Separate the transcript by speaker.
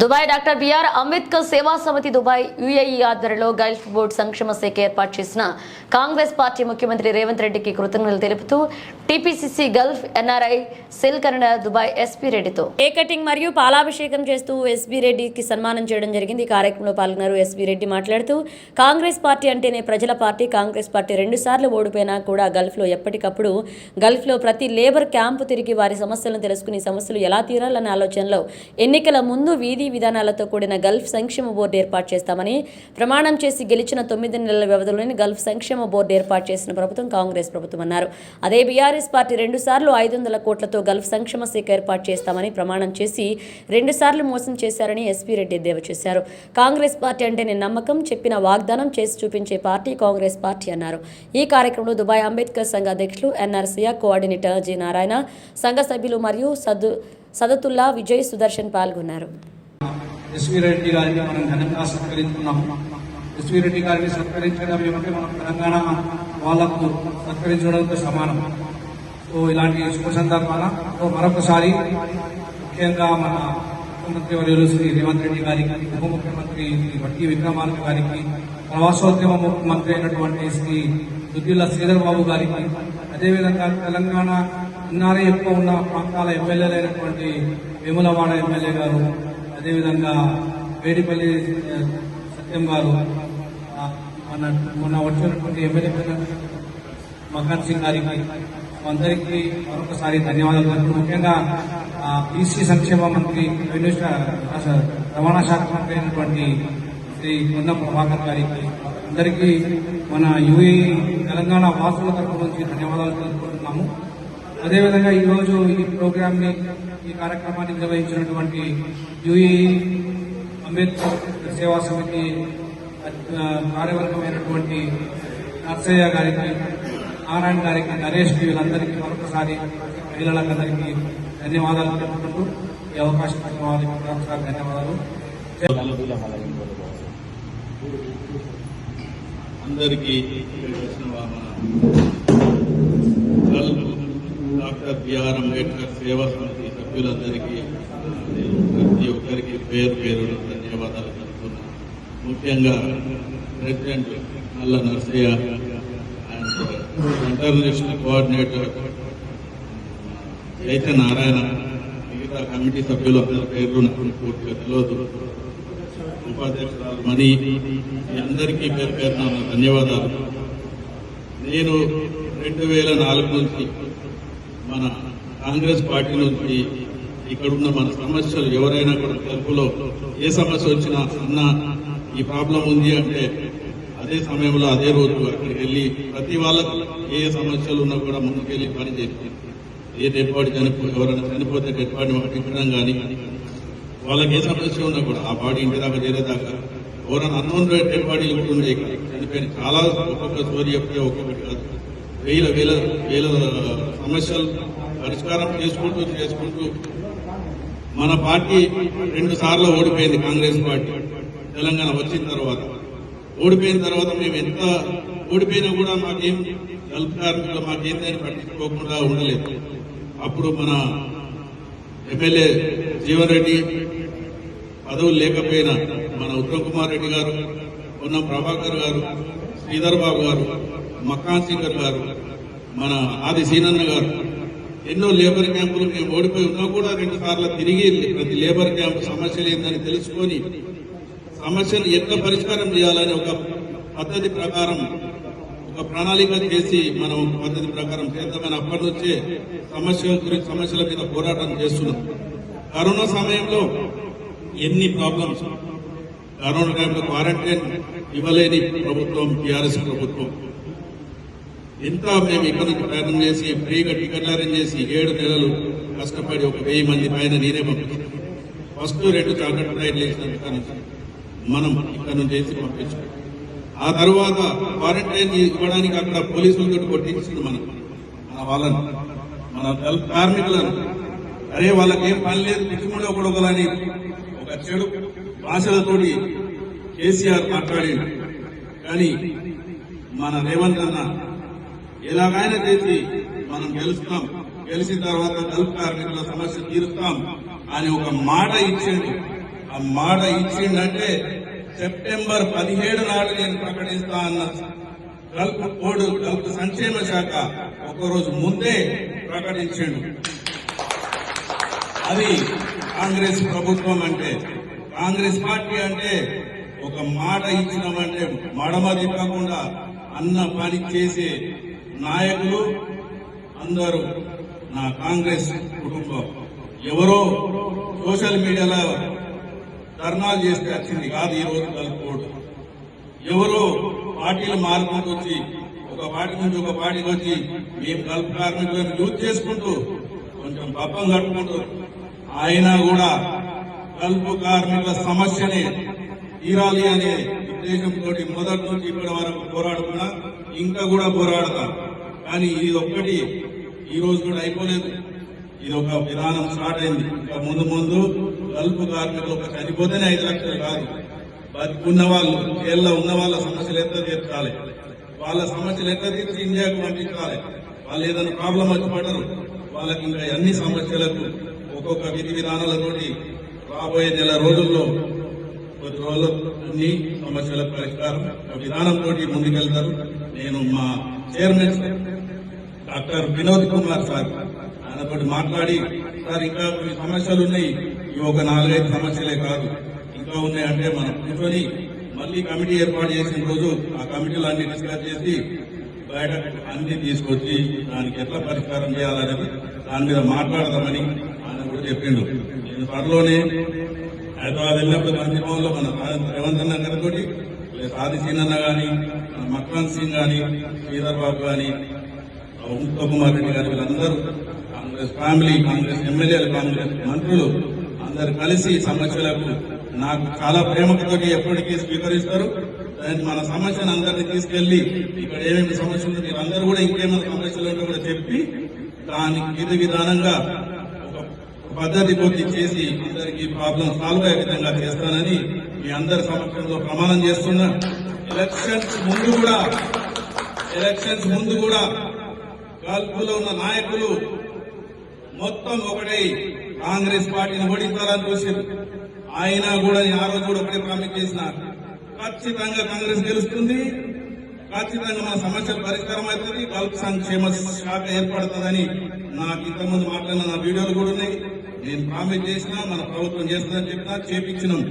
Speaker 1: Dubai doctor B R Ambedkar Seva Samiti Dubai UAE ఆధ్వర్యంలో Gulf board సంక్షేమ శాఖ ఏర్పాటు చేసిన కాంగ్రెస్ పార్టీ ముఖ్యమంత్రి రేవంత్ రెడ్డికి కృతజ్ఞతలు తెలుపుతూ TPCC gulf NRI cell Kannada Dubai SP రెడ్డితో. ఏ కటింగ్ మరియు పాలాభిషేకం చేస్తూ ఎస్బీ రెడ్డికి సన్మానం చేయడం జరిగింది. ఈ కార్యక్రమంలో పాల్గొన్నారు ఎస్బీ రెడ్డి మాట్లాడుతూ కాంగ్రెస్ పార్టీ అంటేనే ప్రజల పార్టీ కాంగ్రెస్ పార్టీ రెండు సార్లు ఓడిపోయినా కూడా గల్ఫ్లో ఎప్పటికప్పుడు గల్ఫ్లో ప్రతి లేబర్ క్యాంపు తిరిగి వారి సమస్యలను తెలుసుకుని సమస్యలు ఎలా తీరాలనే ఆలోచనలో ఎన్నికల ముందు వీధి విధానాలతో కూడిన గల్ఫ్ సంక్షేమ బోర్డు ఏర్పాటు చేస్తామని ప్రమాణం చేసి గెలిచిన తొమ్మిది నెలల వ్యవధిలోని గల్ఫ్ సంక్షేమ బోర్డు ఏర్పాటు చేసిన ప్రభుత్వం కాంగ్రెస్ ప్రభుత్వం అన్నారు. అదే బీఆర్ఎస్ పార్టీ రెండు సార్లు ఐదు వందల కోట్లతో గల్ఫ్ సంక్షేమ శాఖ ఏర్పాటు చేస్తామని ప్రమాణం చేసి రెండు సార్లు మోసం చేశారని ఎస్పీ రెడ్డి ఎద్దేవా చేశారు. కాంగ్రెస్ పార్టీ అంటేనే నమ్మకం చెప్పిన వాగ్దానం చేసి చూపించే పార్టీ కాంగ్రెస్ పార్టీ అన్నారు. ఈ కార్యక్రమంలో దుబాయ్ అంబేద్కర్ సంఘ అధ్యక్షులు ఎన్ఆర్సీఆ కోఆర్డినేటర్ జి నారాయణ సంఘ సభ్యులు మరియు సదు సదతుల్లా విజయ్ సుదర్శన్ పాల్గొన్నారు.
Speaker 2: ఎస్వి రెడ్డి గారిని మనం ఘనంగా సత్కరించుకున్నాం ఎస్వి రెడ్డి గారిని సత్కరించడం ఏమంటే మనం తెలంగాణ వాళ్ళకు సత్కరించడంతో సమానం. సో ఇలాంటి శుభ సందర్భాన సో మరొకసారి ముఖ్యంగా మన ముఖ్యమంత్రి వర్యులు శ్రీ రేవంత్ రెడ్డి గారికి ఉప ముఖ్యమంత్రి శ్రీ వట్టి విక్రమార్క గారికి ప్రవాసోద్యమ ముఖ్యమంత్రి అయినటువంటి శ్రీ దుద్దిల్ల శ్రీధర్ బాబు గారికి అదేవిధంగా తెలంగాణ ఇన్నారే ఎక్కువ ఉన్న ప్రాంతాల ఎమ్మెల్యేలైనటువంటి వేములవాడ ఎమ్మెల్యే గారు అదేవిధంగా వేడిపల్లి సత్యం గారు మన మొన్న వచ్చినటువంటి ఎమ్మెల్యే మకాన్ సింగ్ గారికి అందరికీ మరొకసారి ధన్యవాదాలు తెలుపు ముఖ్యంగా బీసీ సంక్షేమ మంత్రి రెవెన్యూ రవాణా శాఖ మంత్రి అయినటువంటి శ్రీ కొండ ప్రభాకర్ గారికి అందరికీ మన యూఏ తెలంగాణ వాసుల తరపు నుంచి ధన్యవాదాలు తెలుపుకుంటున్నాము. అదేవిధంగా ఈరోజు ఈ ప్రోగ్రామ్ని ఈ కార్యక్రమాన్ని నిర్వహించినటువంటి యుఏఈ అంబేద్కర్ సేవా సమితి కార్యవర్గమైనటువంటి నర్సయ్య గారికి నారాయణ గారికి నరేష్ వీళ్ళందరికీ మరొకసారి మహిళలందరికీ ధన్యవాదాలు తెలుపుకుంటూ ఈ అవకాశం ఇచ్చిన వారికి మరొకసారి ధన్యవాదాలు.
Speaker 3: అందరికీ వచ్చిన మన గల్ఫ్ డాక్టర్ బిఆర్ అంబేద్కర్ సేవా సమితి సభ్యులందరికీ ప్రతి ఒక్కరికి పేరు పేరు ధన్యవాదాలు తెలుపుతున్నాను. ముఖ్యంగా president Nalla Narsayya and international coordinator Chaitanya Narayana మిగతా కమిటీ సభ్యులు అందరి పేర్లు నాకు పూర్తిగా తెలియదు. ఉపాధ్యక్షురాలు మణి మీ అందరికీ పేరు పేరున నా ధన్యవాదాలు. నేను రెండు వేల నాలుగు నుంచి మన కాంగ్రెస్ పార్టీ నుంచి ఇక్కడున్న మన సమస్యలు ఎవరైనా కూడా తెలుపులో ఏ సమస్య వచ్చినా అన్న ఈ ప్రాబ్లం ఉంది అంటే అదే సమయంలో అదే రోజు అక్కడికి వెళ్ళి ప్రతి వాళ్ళకు ఏ సమస్యలు ఉన్నా కూడా ముందుకెళ్ళి పని చేసి ఏ డెడ్ చనిపో ఎవరైనా చనిపోతే డెడ్ బాడీ పట్టించడం కానీ వాళ్ళకి ఏ సమస్య ఉన్నా కూడా ఆ బాడీ ఇంటి దాకా చేరేదాకా ఎవరైనా అన్నోన్ డెడ్ బాడీలు కూడా ఉన్నాయి చనిపోయిన చాలా ఒక్కొక్క స్టోరీ చెప్తే ఒక్కొక్కటి కాదు. వేల వేల వేల సమస్యలు పరిష్కారం చేసుకుంటూ చేసుకుంటూ మన పార్టీ రెండు సార్లు ఓడిపోయింది కాంగ్రెస్ పార్టీ. తెలంగాణ వచ్చిన తర్వాత. ఓడిపోయిన తర్వాత మేము ఎంత ఓడిపోయినా కూడా మాకేం గల్ఫ్ కార్మికులు మాకేందని పట్టించుకోకుండా ఉండలేదు. అప్పుడు మన ఎమ్మెల్యే జీవన్ రెడ్డి పదవులు లేకపోయినా మన ఉత్తమ్ కుమార్ రెడ్డి గారు ఉన్న ప్రభాకర్ గారు శ్రీధర్ బాబు గారు మక్కాన్ సింగర్ గారు మన ఆది సీనన్న గారు. ఎన్నో లేబర్ క్యాంపులు మేము ఓడిపోయి ఉన్నా కూడా రెండు సార్లు తిరిగి ప్రతి లేబర్ క్యాంపు సమస్యలు ఏందని తెలుసుకొని సమస్యను ఎట్లా పరిష్కారం చేయాలని ఒక పద్ధతి ప్రకారం ఒక ప్రణాళిక చేసి మనం ఒక పద్ధతి ప్రకారం చేద్దామని అప్పటి నుంచే సమస్యల గురించి సమస్యల మీద పోరాటం చేస్తున్నాం. కరోనా సమయంలో ఎన్ని ప్రాబ్లమ్స్ కరోనా టైంలో క్వారంటైన్ ఇవ్వలేని ప్రభుత్వం టీఆర్ఎస్ ప్రభుత్వం. ఇంత మేము ఇక్కడ ప్రయత్నం చేసి ఫ్రీగా టికెట్ అరేంజ్ చేసి ఏడు నెలలు కష్టపడి ఒక వెయ్యి మంది పైన నేనే పంపించాను. ఫస్ట్ రెండు చార్టెడ్ ఫ్లైట్లు వేసినాం మనం ఇక్కడ నుంచి చేసి పంపించాం. ఆ తర్వాత క్వారంటైన్ ఇవ్వడానికి అక్కడ పోలీసులతో కొట్టించింది మనం. మన వాళ్ళని. మన కార్మికులను. అరే వాళ్ళకి ఏం పని లేదు పిచ్చిముండ ఒకడొకలని ఒక చెడు భాషలతోటి కేసీఆర్ మాట్లాడి కానీ మన రేవంత్ అన్న ఎలాగైనా చేసి మనం గెలుస్తాం. గెలిచిన తర్వాత గల్ఫ్ కార్మికుల సమస్య తీరుస్తాం. అని ఒక మాట ఇచ్చాడు. ఆ మాట ఇచ్చిండంటే సెప్టెంబర్ పదిహేడు నాడు నేను ప్రకటిస్తా అన్న గల్ఫ్ కోడ్ గల్ఫ్ సంక్షేమ శాఖ ఒకరోజు ముందే ప్రకటించిండు. అది కాంగ్రెస్ ప్రభుత్వం అంటే కాంగ్రెస్ పార్టీ అంటే ఒక మాట ఇచ్చినామంటే మడమ తిప్పకుండా అన్న పని చేసే నాయకులు అందరూ నా కాంగ్రెస్ కుటుంబం. ఎవరో సోషల్ మీడియాలో ధర్నాలు చేస్తే వచ్చింది కాదు ఈ రోజు కలుపుకోవడం. ఎవరో పార్టీలు మారుకుంటూ వచ్చి ఒక పార్టీ నుంచి ఒక పార్టీకి వచ్చి మేము కలుపు కార్మికులను యూజ్ చేసుకుంటూ కొంచెం పప్పం కట్టుకుంటూ ఆయన కూడా కలుపు కార్మికుల సమస్యని తీరాలి అనే ఉద్దేశంతో మొదటి నుంచి ఇప్పటి వరకు పోరాడుతున్నా ఇంకా కూడా పోరాడతా. కానీ ఇది ఒక్కటి ఈ రోజు కూడా అయిపోలేదు. ఇది ఒక విధానం స్టార్ట్ అయింది. ఇంకా ముందు ముందు కలుపు కార్మికులు ఒక చనిపోతేనే ఐదు లక్షలు కాదు. బతుకున్న వాళ్ళు ఏళ్ళ ఉన్న వాళ్ళ సమస్యలు ఎంత తీర్చాలి? వాళ్ళ సమస్యలు ఎంత తీర్చి ఇండియాకు పంపించాలి? వాళ్ళు ఏదైనా ప్రాబ్లం వచ్చి పడరు వాళ్ళకి ఇంకా అన్ని సమస్యలకు ఒక్కొక్క విధి విధానాలతోటి రాబోయే నెల రోజుల్లో కొద్ది రోజులు అన్ని సమస్యల పరిష్కారం ఒక విధానంతో ముందుకెళ్తారు. నేను మా chairman doctor Vinod Kumar sir ఆయనతో మాట్లాడి సార్ ఇంకా కొన్ని సమస్యలు ఉన్నాయి. ఇవి ఒక నాలుగైదు సమస్యలే కాదు. ఇంకా ఉన్నాయి అంటే మనం కూర్చొని మళ్ళీ కమిటీ ఏర్పాటు చేసిన రోజు ఆ కమిటీలు అన్ని డిస్కస్ చేసి బయట అన్ని తీసుకొచ్చి దానికి ఎట్లా పరిష్కారం చేయాలనేది దాని మీద మాట్లాడదామని ఆయన కూడా చెప్పిండు. నేను త్వరలోనే హైదరాబాద్ వెళ్ళినప్పుడు గాంధీ భవన్లో మన రేవంత్ అన్న లేదా సాది సీన్ అన్న గాని మన మక్రాన్ సింగ్ కానీ శ్రీధర్ బాబు కానీ ఉత్తమ్ కుమార్ రెడ్డి గారు వీళ్ళందరూ కాంగ్రెస్ ఫ్యామిలీ కాంగ్రెస్ ఎమ్మెల్యేలు కాంగ్రెస్ మంత్రులు అందరు కలిసి సమస్యలకు నాకు చాలా ప్రేమతోటి ఎప్పటికీ స్వీకరిస్తారు. దానికి మన సమస్యను అందరినీ తీసుకెళ్ళి ఇక్కడ ఏమేమి సమస్యలు మీరు అందరూ కూడా ఇంకేమైనా సమస్యలు ఉంటే కూడా చెప్పి దానికి విధి విధానంగా పద్ధతి పూర్తి చేసి అందరికి ప్రాబ్లం సాల్వ్ అయ్యే విధంగా చేస్తానని మీ అందరి సమక్షంలో ప్రమాణం చేస్తున్నా. ఎలక్షన్స్ ముందు కూడా ఎలక్షన్స్ ముందు కూడా గల్ఫ్లో ఉన్న నాయకులు మొత్తం ఒకటై కాంగ్రెస్ పార్టీని ఓడించాలని చూసారు ఆయన కూడా ఆ రోజు కూడా ఒకటే ప్రామిస్ చేసిన ఖచ్చితంగా కాంగ్రెస్ గెలుస్తుంది. ఖచ్చితంగా మన సమస్యలు పరిష్కారం అవుతుంది. గల్ఫ్ సంక్షేమ శాఖ ఏర్పడుతుందని నాకు ఇంతకుముందు మాట్లాడిన నా వీడియోలు కూడా ఉన్నాయి. నేను ప్రామిస్ చేసినా మన ప్రభుత్వం చేస్తుందని చెప్పినా చేపించినాం.